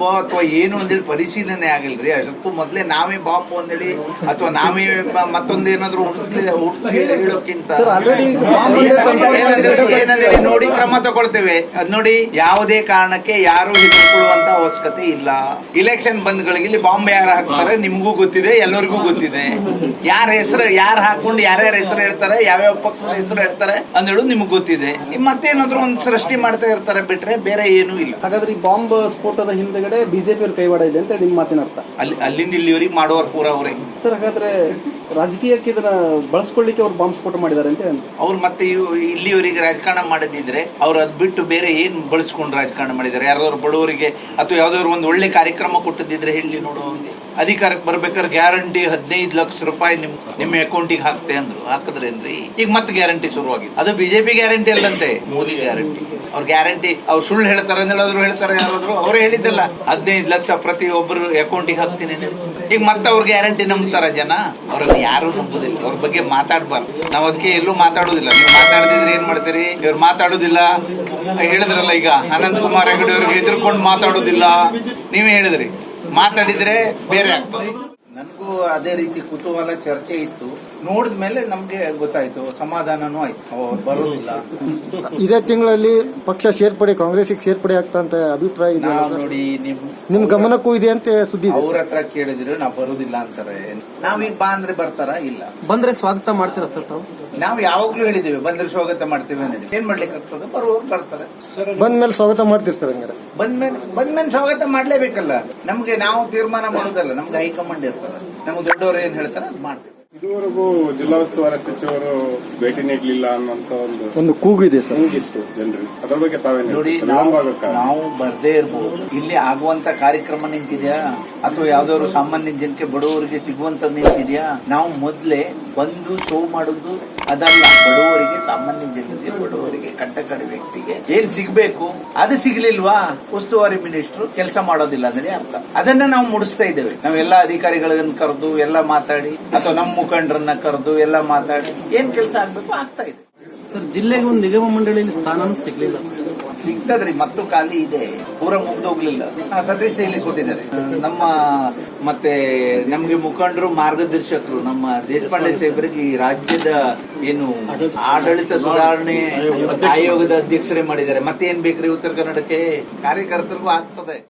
Bomb ಅಥವಾ ಏನು ಅಂತೇಳಿ ಪರಿಶೀಲನೆ ಆಗಿಲ್ರಿ? ಅಷ್ಟಕ್ಕೂ ಮೊದಲೇ ನಾವೇ ಬಾಂಬ್ ಅಂದೇಳಿ ಅಥವಾ ನಾವೇ ಮತ್ತೊಂದೇನಾದ್ರೂ ಹುಟ್ಟಿಸಿ ಹೇಳೋಕ್ಕಿಂತ ಅಂತ ನೋಡಿ ಕ್ರಮ ತಗೊಳ್ತೇವೆ. ಅದ್ ನೋಡಿ ಯಾವುದೇ ಕಾರಣಕ್ಕೆ ಯಾರು ಹೆದರ್ಕೊಳ್ಳುವಂತ ಅವಶ್ಯಕತೆ ಇಲ್ಲ. ಇಲೆಕ್ಷನ್ ಬಂದ್ಗಳಿಗೆ ಇಲ್ಲಿ ಬಾಂಬ್ ಯಾರು ಹಾಕ್ತಾರೆ ನಿಮ್ಗೂ ಗೊತ್ತಿದೆ ಎಲ್ಲರಿಗೂ ಗೊತ್ತಿದೆ. ಯಾರ ಹೆಸರು ಯಾರು ಹಾಕೊಂಡು ಯಾರ್ಯಾರ ಹೆಸರು ಹೇಳ್ತಾರೆ ಯಾವ್ಯಾವ ಪಕ್ಷದ ಹೆಸರು ಹೇಳ್ತಾರೆ ಅಂದೇಳು ನಿಮ್ಗೆ ಗೊತ್ತಿದೆ. ಮತ್ತೇನಾದ್ರೂ ಒಂದು ಸೃಷ್ಟಿ ಮಾಡ್ತಾ ಇರ್ತಾರೆ ಬಿಟ್ರೆ ಬೇರೆ ಏನೂ ಇಲ್ಲ. ಹಾಗಾದ್ರೆ ಈ ಬಾಂಬ್ ಸ್ಫೋಟದ ಹಿಂದೆಗಡೆ ಬಿಜೆಪಿ ಅವ್ರ ಕೈವಾಡ ಇದೆ ಅಂತ ನಿಮ್ಮ ಮಾತಿನ ಅರ್ಥ. ಅಲ್ಲಿ ಅಲ್ಲಿಂದ ಇಲ್ಲಿವರೆಗೆ ಮಾಡುವ ಪೂರ ಅವರೇ. ಸರ್ ಹಾಗಾದ್ರೆ ರಾಜಕೀಯಕ್ಕೆ ಇದನ್ನ ಬಳಸ್ಕೊಳ್ಳಿಕ್ಕೆ ಅವ್ರು ಬಾಂಬ್ ಸ್ಫೋಟ ಮಾಡಿದ್ದಾರೆ ಅಂತ ಹೇಳಿ ಅವ್ರು ಮತ್ತೆ ಇಲ್ಲಿವರಿಗೆ ರಾಜಕಾರಣ ಮಾಡದಿದ್ರೆ ಅವ್ರು ಅದ್ ಬಿಟ್ಟು ಬೇರೆ ಏನ್ ಬಳಸ್ಕೊಂಡು ರಾಜಕಾರಣ ಮಾಡಿದ್ದಾರೆ? ಯಾರಾದ್ರು ಬಡವರಿಗೆ ಅಥವಾ ಯಾವ್ದಾದ್ರು ಒಂದು ಒಳ್ಳೆ ಕಾರ್ಯಕ್ರಮ ಕೊಟ್ಟದಿದ್ರೆ ಹೇಳಿ ನೋಡು ಅಧಿಕಾರಕ್ಕೆ ಬರ್ಬೇಕಾದ್ರೆ ಗ್ಯಾರಂಟಿ ಹದಿನೈದು ಲಕ್ಷ ರೂಪಾಯಿ ನಿಮ್ ನಿಮ್ಮ ಅಕೌಂಟಿಗೆ ಹಾಕ್ತೆ ಅಂದ್ರು. ಹಾಕಿದ್ರೇನ್ರಿ ಈಗ ಮತ್ತೆ ಗ್ಯಾರಂಟಿ ಶುರುವಾಗಿದೆ. ಅದು ಬಿಜೆಪಿ ಗ್ಯಾರಂಟಿ ಅಲ್ಲಂತೆ. ಮೋದಿ ಗ್ಯಾರಂಟಿ ಅವ್ರ ಗ್ಯಾರಂಟಿ ಅವ್ರು ಸುಳ್ಳು ಹೇಳ್ತಾರೆ ಅಂತ ಹೇಳಿದ್ರು ಹೇಳ್ತಾರೆ ಯಾರಾದ್ರು? ಅವರೇ ಹೇಳಿದ್ದಲ್ಲ ಹದಿನೈದು ಲಕ್ಷ ಪ್ರತಿ ಒಬ್ಬರು ಅಕೌಂಟಿಗೆ ಹಾಕ್ತೀನಿ. ಈಗ ಮತ್ತೆ ಅವ್ರ ಗ್ಯಾರಂಟಿ ನಂಬ್ತಾರ ಜನ? ಅವ್ರನ್ನ ಯಾರು ನಂಬುದಿಲ್ಲ. ಅವ್ರ ಬಗ್ಗೆ ಮಾತಾಡ್ಬಾರ್ದು. ನಾವ್ ಅದಕ್ಕೆ ಎಲ್ಲೂ ಮಾತಾಡುದಿಲ್ಲ. ನೀವು ಮಾತಾಡದಿದ್ರೆ ಏನ್ ಮಾಡ್ತೀರಿ? ಇವ್ರು ಮಾತಾಡುದಿಲ್ಲ. ಹೇಳಿದ್ರಲ್ಲ ಈಗ ಅನಂತ್ ಕುಮಾರ್ ಹೆಗಡೆ ಅವ್ರಿಗೆ ಎದುರ್ಕೊಂಡು ಮಾತಾಡುದಿಲ್ಲ. ನೀವೇ ಹೇಳಿದ್ರಿ. ಮಾತಾಡಿದ್ರೆ ಬೇರೆ ಆಗ್ತದೆ. ನನಗೂ ಅದೇ ರೀತಿ ಕುತೂಹಲ ಚರ್ಚೆ ಇತ್ತು. ನೋಡಿದ ಮೇಲೆ ನಮ್ಗೆ ಗೊತ್ತಾಯ್ತು ಸಮಾಧಾನನೂ ಆಯ್ತು. ಅವ್ರು ಬರೋದಿಲ್ಲ. ಇದೇ ತಿಂಗಳಲ್ಲಿ ಪಕ್ಷ ಸೇರ್ಪಡೆ ಕಾಂಗ್ರೆಸ್ಗೆ ಸೇರ್ಪಡೆ ಆಗ್ತಾ ಅಂತ ಅಭಿಪ್ರಾಯ ಇದೆ ನಾವ್ ನೋಡಿ ನಿಮ್ ನಿಮ್ ಗಮನಕ್ಕೂ ಇದೆ ಅಂತ ಸುದ್ದಿ ಇದೆ ಅವ್ರ ಹತ್ರ ಕೇಳಿದ್ರು ನಾವ್ ಬರೋದಿಲ್ಲ ಅಂತಾರೆ. ನಾವೀಗ ಬಾ ಅಂದ್ರೆ ಬರ್ತಾರ? ಇಲ್ಲ. ಬಂದ್ರೆ ಸ್ವಾಗತ ಮಾಡ್ತೀರಾ ಸರ್ ತಾವು? ನಾವು ಯಾವಾಗ್ಲೂ ಹೇಳಿದ್ದೇವೆ ಬಂದ್ರೆ ಸ್ವಾಗತ ಮಾಡ್ತೀವಿ ಅನ್ನೋದು. ಏನ್ ಮಾಡ್ಲಿಕ್ಕೆ ಆಗ್ತದೆ ಬರುವವ್ರು ಬರ್ತಾರೆ. ಬಂದ ಮೇಲೆ ಸ್ವಾಗತ ಮಾಡ್ತೀರಿ ಸರ್ ಹಂಗಾರೆ. ಬಂದ್ಮೇಲೆ ಬಂದ್ಮೇಲೆ ಸ್ವಾಗತ ಮಾಡ್ಲೇಬೇಕಲ್ಲ. ನಮ್ಗೆ ನಾವು ತೀರ್ಮಾನ ಮಾಡೋದಲ್ಲ ನಮ್ಗೆ ಹೈಕಮಾಂಡ್ ಇರ್ತಾರೆ ನಮ್ಗೆ ದೊಡ್ಡವರು ಏನ್ ಹೇಳ್ತಾರೆ ಅದು ಮಾಡ್ತೇವೆ. ಇದುವರೆಗೂ ಜಿಲ್ಲಾ ಉಸ್ತುವಾರಿ ಸಚಿವರು ಭೇಟಿ ನೀಡಲಿಲ್ಲ ಅನ್ನುವಂತ ಒಂದು ಒಂದು ಕೂಗು ಇದೆ ಸರ್. ಕೂಗಿತ್ತು ಜನರಿಗೆ ಅದರ ಬಗ್ಗೆ ತಾವೇ ನೋಡಿ. ನಾವು ಬರ್ದೇ ಇರ್ಬೋದು. ಇಲ್ಲಿ ಆಗುವಂತ ಕಾರ್ಯಕ್ರಮ ನಿಂತಿದ್ಯಾ? ಅಥವಾ ಯಾವ್ದಾದ್ರು ಸಾಮಾನ್ಯ ಜನಕ್ಕೆ ಬಡವರಿಗೆ ಸಿಗುವಂತ ನಿಂತಿದ್ಯಾ ನಾವು ಮೊದ್ಲೇ ಬಂದು ಶೋ ಮಾಡುದು ಅದಲ್ಲ. ಬಡವರಿಗೆ, ಸಾಮಾನ್ಯ ಜನರಿಗೆ, ಬಡವರಿಗೆ, ಕಟ್ಟಕಡೆ ವ್ಯಕ್ತಿಗೆ ಏನ್ ಸಿಗ್ಬೇಕು? ಅದು ಸಿಗ್ಲಿಲ್ವಾ? ಉಸ್ತುವಾರಿ ಮಿನಿಸ್ಟ್ರು ಕೆಲಸ ಮಾಡೋದಿಲ್ಲ ಅಂದ್ರೆ ಅರ್ಥ. ಅದನ್ನ ನಾವು ಮುಡಿಸ್ತಾ ಇದ್ದೇವೆ. ನಾವ್ ಎಲ್ಲಾ ಅಧಿಕಾರಿಗಳನ್ನ ಕರೆದು, ಎಲ್ಲ ಮಾತಾಡಿ, ಅಥವಾ ನಮ್ಮ ಮುಖಂಡರನ್ನ ಕರೆದು, ಎಲ್ಲ ಮಾತಾಡಿ ಏನ್ ಕೆಲಸ ಆಗ್ಬೇಕು ಆಗ್ತಾ ಇದೆ. ಸರ್, ಜಿಲ್ಲೆಗೆ ಒಂದು ನಿಗಮ ಮಂಡಳಿಯಲ್ಲಿ ಸ್ಥಾನನೂ ಸಿಗ್ಲಿಲ್ಲ ಸರ್. ಸಿಗ್ತದ್ರಿ ಮತ್ತು ಖಾಲಿ ಇದೆ. ಪೂರ ಮುಗ್ದೋಗ್ಲಿಲ್ಲ ಸತೀಶ್ ಇಲ್ಲಿ ಕೊಟ್ಟಿದ್ದಾರೆ ನಮ್ಮ ಮತ್ತೆ ನಮ್ಗೆ ಮುಖಂಡರು ಮಾರ್ಗದರ್ಶಕರು ನಮ್ಮ ದೇಶಪಾಂಡೆ ಸಾಹೇಬರಿಗೆ ಈ ರಾಜ್ಯದ ಏನು ಆಡಳಿತ ಸುಧಾರಣೆ ಆಯೋಗದ ಅಧ್ಯಕ್ಷರೇ ಮಾಡಿದ್ದಾರೆ. ಮತ್ತೆ ಏನ್ ಬೇಕ್ರಿ ಉತ್ತರ ಕನ್ನಡಕ್ಕೆ? ಕಾರ್ಯಕರ್ತರಿಗೂ ಆಗ್ತದೆ.